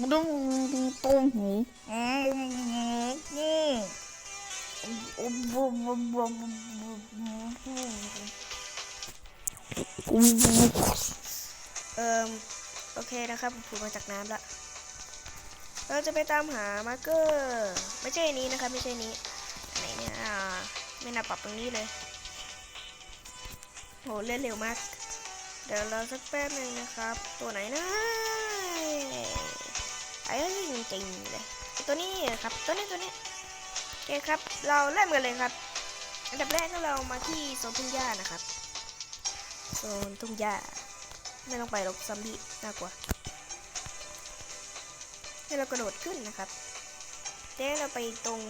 มันต้องตรงหูอืมเอิมโอเคนะครับผมผูกมาจากน้ำละเราจะไปตามหามาร์เกอร์ไม่ใช่นี้นะครับไม่ใช่นี้ไหนเนี่ยไม่น่าปรับตรงนี้เลยโหเล่นเร็วมาก เดี๋ยวเราสักแป๊บหนึ่งนะครับ ตัวไหนนะไอ้จริงๆเลยตัวนี้ครับตัวนี้ตัวนี้โอเคครับ เราเริ่มกันเลยครับ อันดับแรกก็เรามาที่โซนทุ่งหญ้านะครับโซนทุ่งหญ้าไม่ต้องไปหรอกซัมบี้น่ากลัวให้เรากระโดดขึ้นนะครับเดี๋ยวเราไปตรง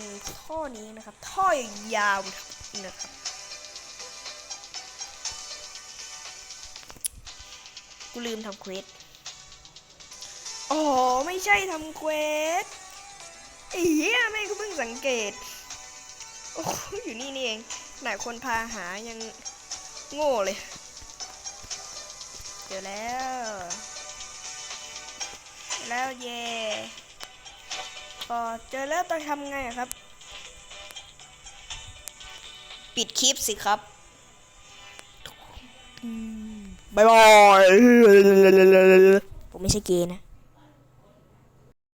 ท่อนี้นะครับ ท่อยาวนะครับ กูลืมทำเควสอ๋อไม่ใช่ทำเควสไอ้เหี้ยไม่งกูเพิ่งสังเกต โอ้อยู่นี่นี่เองหนาคนพาหายังโง่เลย เจอแล้วเจอแล้วเย่พอเจอแล้วต้องทำไงอะครับ ปิดคลิปสิครับ บายบายผมไม่ใช่เกย์นะ